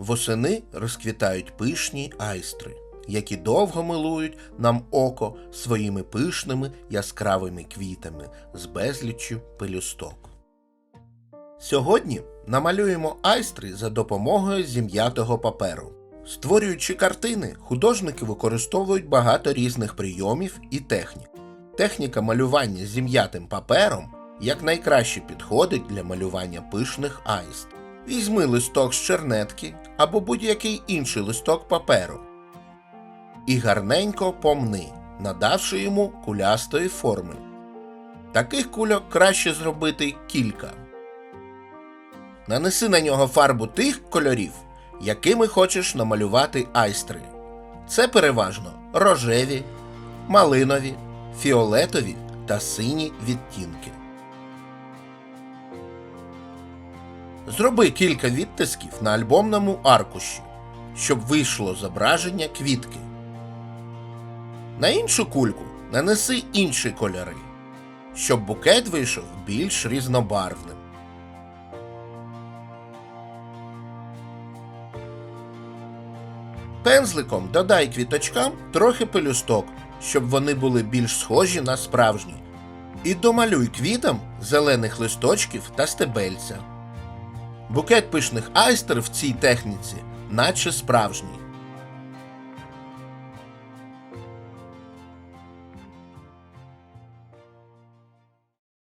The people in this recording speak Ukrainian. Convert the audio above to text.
Восени розквітають пишні айстри, які довго милують нам око своїми пишними яскравими квітами з безліччю пелюсток. Сьогодні намалюємо айстри за допомогою зім'ятого паперу. Створюючи картини, художники використовують багато різних прийомів і технік. Техніка малювання зім'ятим папером якнайкраще підходить для малювання пишних айст. Візьми листок з чернетки або будь-який інший листок паперу і гарненько помни, надавши йому кулястої форми. Таких кульок краще зробити кілька. Нанеси на нього фарбу тих кольорів, якими хочеш намалювати айстри. Це переважно рожеві, малинові, фіолетові та сині відтінки. Зроби кілька відтисків на альбомному аркуші, щоб вийшло зображення квітки. На іншу кульку нанеси інші кольори, щоб букет вийшов більш різнобарвним. Пензликом додай квіточкам трохи пелюсток, щоб вони були більш схожі на справжні. І домалюй квітам зелених листочків та стебельця. Букет пишних айстер в цій техніці, наче справжній.